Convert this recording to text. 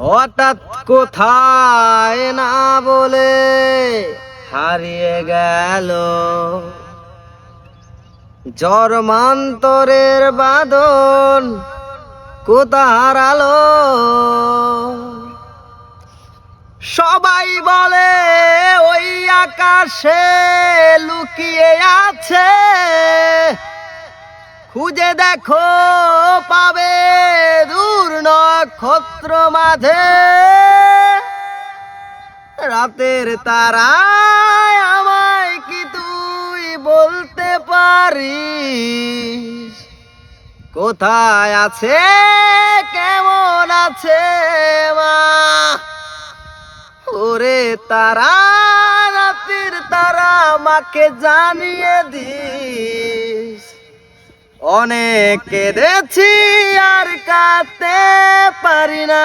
হঠাৎ কোথায় না বলে হারিয়ে গেল। জন্মান্তরের বাদন কোথা হারালো সবাই বলে ওই আকাশে লুকিয়ে আছে। খুঁজে দেখো নক্ষত্র মাঝে রাতের তারায় আমায় কি তুই বলতে পারিস? কোথায় আছে? কেমন আছে মা? ওরে তারা, রাতের তারা, মাকে জানিয়ে দিস অনেক কেঁদেছি আর কাঁদতে পারি না।